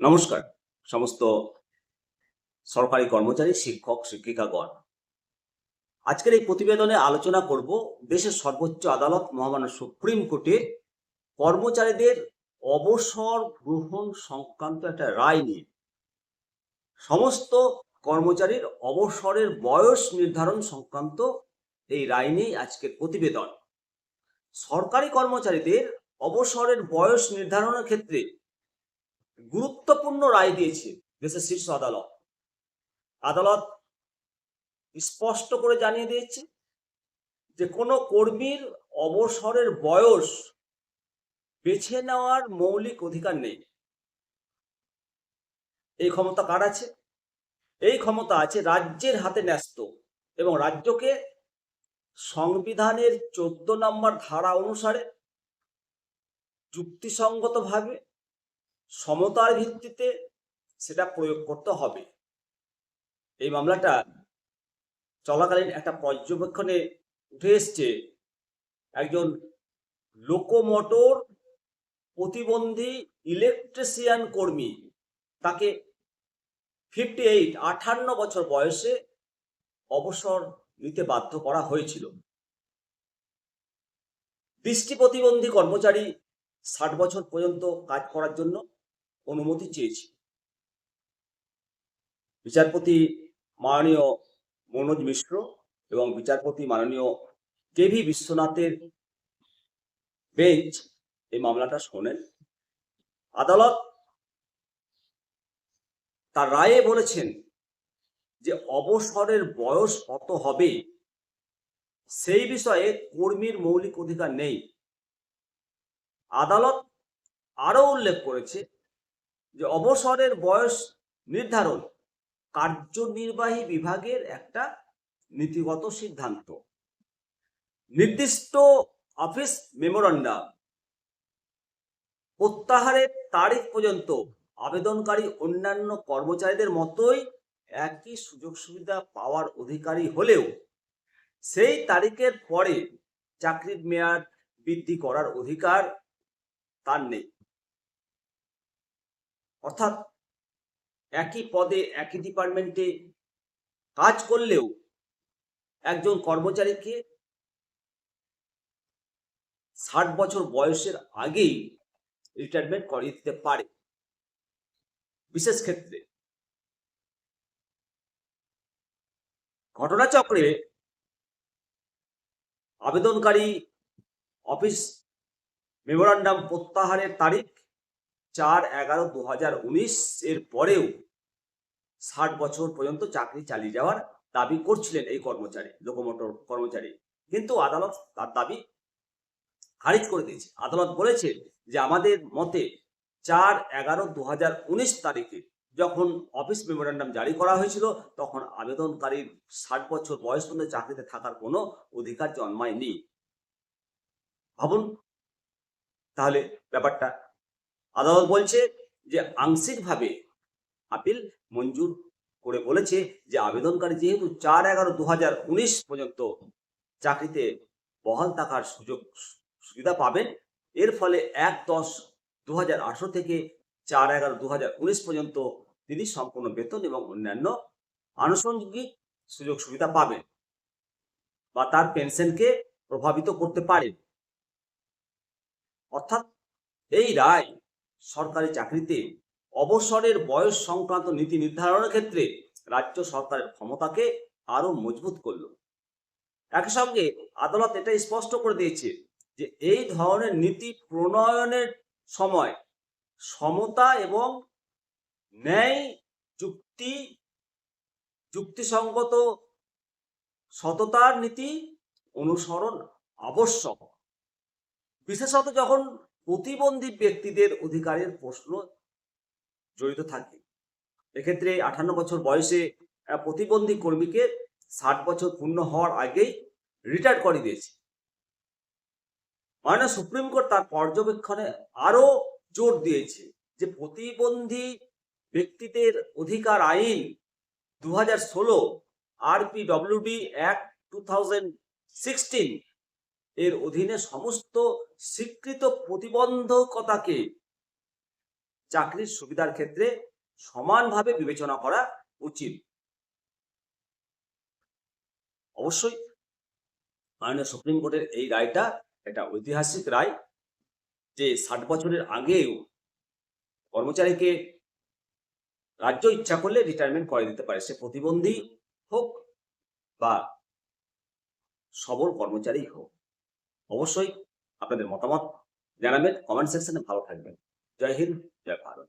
নমস্কার। সমস্ত সরকারি কর্মচারী, শিক্ষক, শিক্ষিকাগণ, আজকের এই প্রতিবেদনে আলোচনা করব দেশের সর্বোচ্চ আদালত মহামান্য সুপ্রিম কোর্টে কর্মচারীদের অবসর গ্রহণ সংক্রান্ত একটা রায় নিয়ে। সমস্ত কর্মচারীর অবসরের বয়স নির্ধারণ সংক্রান্ত এই রায় নিয়েই আজকের প্রতিবেদন। সরকারি কর্মচারীদের অবসরের বয়স নির্ধারণের ক্ষেত্রে গুরুত্বপূর্ণ রায় দিয়েছে দেশের শীর্ষ আদালত। আদালত স্পষ্ট করে জানিয়ে দিয়েছে যে কোনো কর্মীর অবসরের বয়স বেছে নেওয়ার মৌলিক অধিকার নেই। এই ক্ষমতা কার আছে? এই ক্ষমতা আছে রাজ্যের হাতে ন্যস্ত এবং রাজ্যকে সংবিধানের চোদ্দ নম্বর ধারা অনুসারে যুক্তিসঙ্গতভাবে সমতার ভিত্তিতে সেটা প্রয়োগ করতে হবে। এই মামলাটা চলাকালীন একটা পর্যবেক্ষণে উঠে এসছে। একজন লোকোমোটর প্রতিবন্ধী ইলেকট্রিশিয়ান কর্মী, তাকে ফিফটি এইট আঠান্ন বছর বয়সে অবসর নিতে বাধ্য করা হয়েছিল। দৃষ্টি প্রতিবন্ধী কর্মচারী ষাট বছর পর্যন্ত কাজ করার জন্য অনুমতি চেয়েছি। বিচারপতি মাননীয় মনোজ মিশ্র এবং বিচারপতি মাননীয় কেভি বিশ্বনাথের বেঞ্চ এই মামলাটা শোনেন। আদালত তার রায়ে বলেছেন যে অবসরের বয়স কত হবে? সেই বিষয়ে কর্মীর মৌলিক অধিকার নেই। আদালত আরও উল্লেখ করেছে যে অবসরের বয়স নির্ধারণ কার্যনির্বাহী বিভাগের একটা নীতিগত সিদ্ধান্ত। নির্দিষ্ট অফিস মেমোরান্ডাম। প্রত্যাহারের তারিখ পর্যন্ত আবেদনকারী অন্যান্য কর্মচারীদের মতোই একই সুযোগ সুবিধা পাওয়ার অধিকারী হলেও সেই তারিখের পরে চাকরির মেয়াদ বৃদ্ধি করার অধিকার তার নেই। অর্থাৎ একই পদে, একই ডিপার্টমেন্টে কাজ করলেও একজন কর্মচারীকে ষাট বছর বয়সের আগেই রিটায়ারমেন্ট করিয়ে দিতে পারে। বিশেষ ক্ষেত্রে ঘটনাচক্রে আবেদনকারী অফিস মেমোরান্ডাম প্রত্যাহারের তারিখ চার এগারো দু হাজার উনিশ এর পরেও ষাট বছর পর্যন্ত চাকরি চালিয়ে যাওয়ার দাবি করছিলেন এই কর্মচারী লোকোমোটর কর্মচারী। কিন্তু আদালত তার দাবি খারিজ করে দিয়েছে। আদালত বলেছে যে আমাদের মতে চার এগারো দু হাজার উনিশ তারিখে যখন অফিস মেমোরান্ডাম জারি করা হয়েছিল, তখন আবেদনকারীর ষাট বছর বয়স পর্যন্ত চাকরিতে থাকার কোনো অধিকার জন্মায়নি। ভাবুন, তাহলে ব্যাপারটা আদালত বলছে যে আংশিকভাবে আপিল মঞ্জুর করে বলেছে যে আবেদনকারী যেহেতু চার এগারো দু পর্যন্ত চাকরিতে বহাল থাকার সুযোগ সুবিধা পাবেন, এর ফলে এক দশ দু থেকে চার এগারো দু পর্যন্ত তিনি সম্পূর্ণ বেতন এবং অন্যান্য আনুষঙ্গিক সুযোগ সুবিধা পাবেন বা তার পেনশনকে প্রভাবিত করতে পারে। অর্থাৎ এই রায় সরকারি চাকরিতে অবসরের বয়স সংক্রান্ত নীতি নির্ধারণের ক্ষেত্রে রাজ্য সরকারের ক্ষমতাকে আরও মজবুত করল। একই সঙ্গে আদালত এটা স্পষ্ট করে দিয়েছে যে এই ধরনের নীতি প্রণয়নের সময় সমতা এবং ন্যায় যুক্তি, যুক্তিসঙ্গত সততার নীতি অনুসরণ আবশ্যক। বিশেষত যখন প্রতিবন্ধী ব্যক্তিদের অধিকারের প্রশ্ন জড়িত থাকে। এক্ষেত্রে আঠান্ন বছর বয়সে প্রতিবন্ধী কর্মীকে ষাট বছর পূর্ণ হওয়ার আগেই রিটায়ার করে দিয়েছে। মাননীয় সুপ্রিম কোর্ট তার পর্যবেক্ষণে আরও জোর দিয়েছে যে প্রতিবন্ধী ব্যক্তিদের অধিকার আইন দু হাজার ষোলো RPWD act two thousand sixteen এর অধীনে সমস্ত স্বীকৃত প্রতিবন্ধকতাকে চাকরির সুবিধার ক্ষেত্রে সমানভাবে বিবেচনা করা উচিত। অবশ্যই মাননীয় সুপ্রিম কোর্টের এই রায়টা একটা ঐতিহাসিক রায় যে ষাট বছরের আগেও কর্মচারীকে রাজ্য ইচ্ছা করলে রিটায়ারমেন্ট করে দিতে পারে। সে প্রতিবন্ধী হোক বা সবল কর্মচারী হোক। অবশ্যই আপনাদের মতামত জানাবেন কমেন্ট সেকশনে ভালো থাকবেন। জয় হিন্দ জয় ভারত।